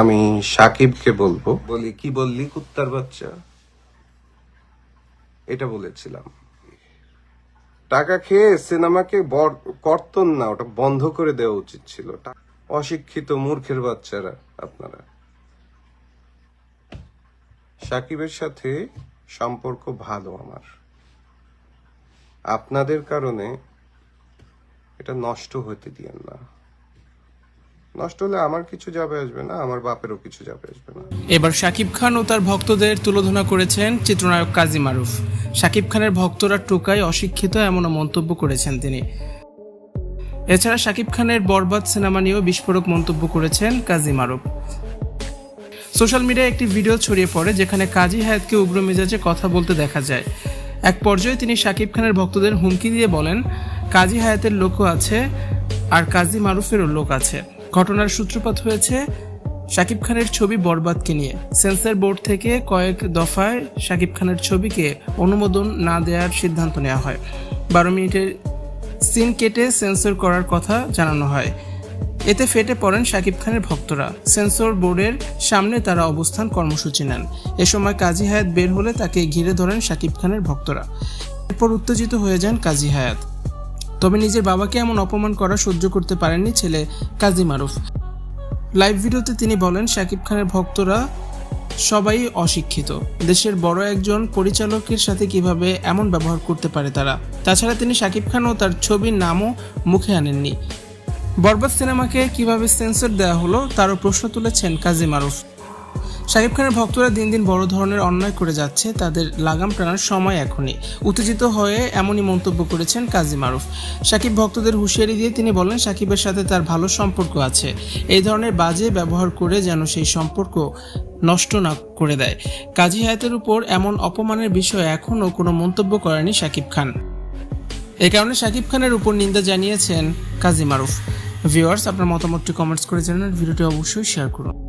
আমি সাকিবকে বলব। বলি, কি বললি কুত্তার বাচ্চা? এটা বলেছিলাম। টাকা খেয়ে সিনেমাকে কর্তন না, ওটা বন্ধ করে দেওয়া উচিত ছিল। অশিক্ষিত মূর্খের বাচ্চারা আপনারা। সাকিবের সাথে সম্পর্ক ভালো আমার। আপনাদের কারণে এটা নষ্ট হতে দিয়েন না। নষ্ট হলে আমার কিছু যাবে আসবে না, আমার বাপেরও কিছু যাবে আসবে না। এবার শাকিব খান ও তার ভক্তদের তুলোধনা করেছেন চিত্রনায়ক কাজী মারুফ। শাকিব খানের ভক্তরা টোকায় অশিক্ষিত এমনও মন্তব্য করেছেন তিনি। এছাড়া শাকিব খানের বরবাদ সিনেমা নিয়েও বিস্ফোরক মন্তব্য করেছেন কাজী মারুফ। সোশ্যাল মিডিয়ায় একটি ভিডিও ছড়িয়ে পড়ে যেখানে কাজী হায়াতকে উগ্র মেজাজে কথা বলতে দেখা যায়। এক পর্যায়ে তিনি শাকিব খানের ভক্তদের হুমকি দিয়ে বলেন, কাজী হায়াতের লোকও আছে আর কাজী মারুফেরও লোক আছে। ঘটনার সূত্রপাত হয়েছে শাকিব খানের ছবি বরবাদকে নিয়ে। সেন্সর বোর্ড থেকে কয়েক দফায় শাকিব খানের ছবিকে অনুমোদন না দেওয়ার সিদ্ধান্ত নেওয়া হয়। বারো মিনিটের সিন কেটে সেন্সর করার কথা জানানো হয়। এতে ফেটে পড়েন শাকিব খানের ভক্তরা। সেন্সর বোর্ডের সামনে তারা অবস্থান কর্মসূচি নেন। এ সময় কাজী হায়াত বের হলে তাকে ঘিরে ধরেন শাকিব খানের ভক্তরা। এরপর উত্তেজিত হয়ে যান কাজী হায়াত। তবে নিজের বাবাকে এমন অপমান করা সহ্য করতে পারেননি ছেলে কাজী মারুফ। লাইভ ভিডিওতে তিনি বলেন, শাকিব খানের ভক্তরা সবাই অশিক্ষিত। দেশের বড় একজন পরিচালকের সাথে কীভাবে এমন ব্যবহার করতে পারে তারা? তাছাড়া তিনি শাকিব খান ও তার ছবির নামও মুখে আনেননি। বরবাদ সিনেমাকে কীভাবে সেন্সর দেওয়া হলো, তারও প্রশ্ন তুলেছেন কাজী মারুফ। শাকিব খানের ভক্তরা দিন দিন বড় ধরনের অন্যায় করে যাচ্ছে, তাদের লাগাম টানার সময় এখনই। উত্তেজিত হয়ে এমনই মন্তব্য করেছেন কাজী মারুফ। শাকিব ভক্তদের হুঁশিয়ারি দিয়ে তিনি বলেন, শাকিবের সাথে তার ভালো সম্পর্ক আছে। এই ধরনের বাজে ব্যবহার করে যেন সেই সম্পর্ক নষ্ট না করে দেয়। কাজী হায়াতের উপর এমন অপমানের বিষয়ে এখনও কোনো মন্তব্য করেনি শাকিব খান। এই কারণে শাকিব খানের উপর নিন্দা জানিয়েছেন কাজী মারুফ। ভিউয়ার্স, আপনার মতামতটি কমেন্টস করে জানান। ভিডিওটি অবশ্যই শেয়ার করুন।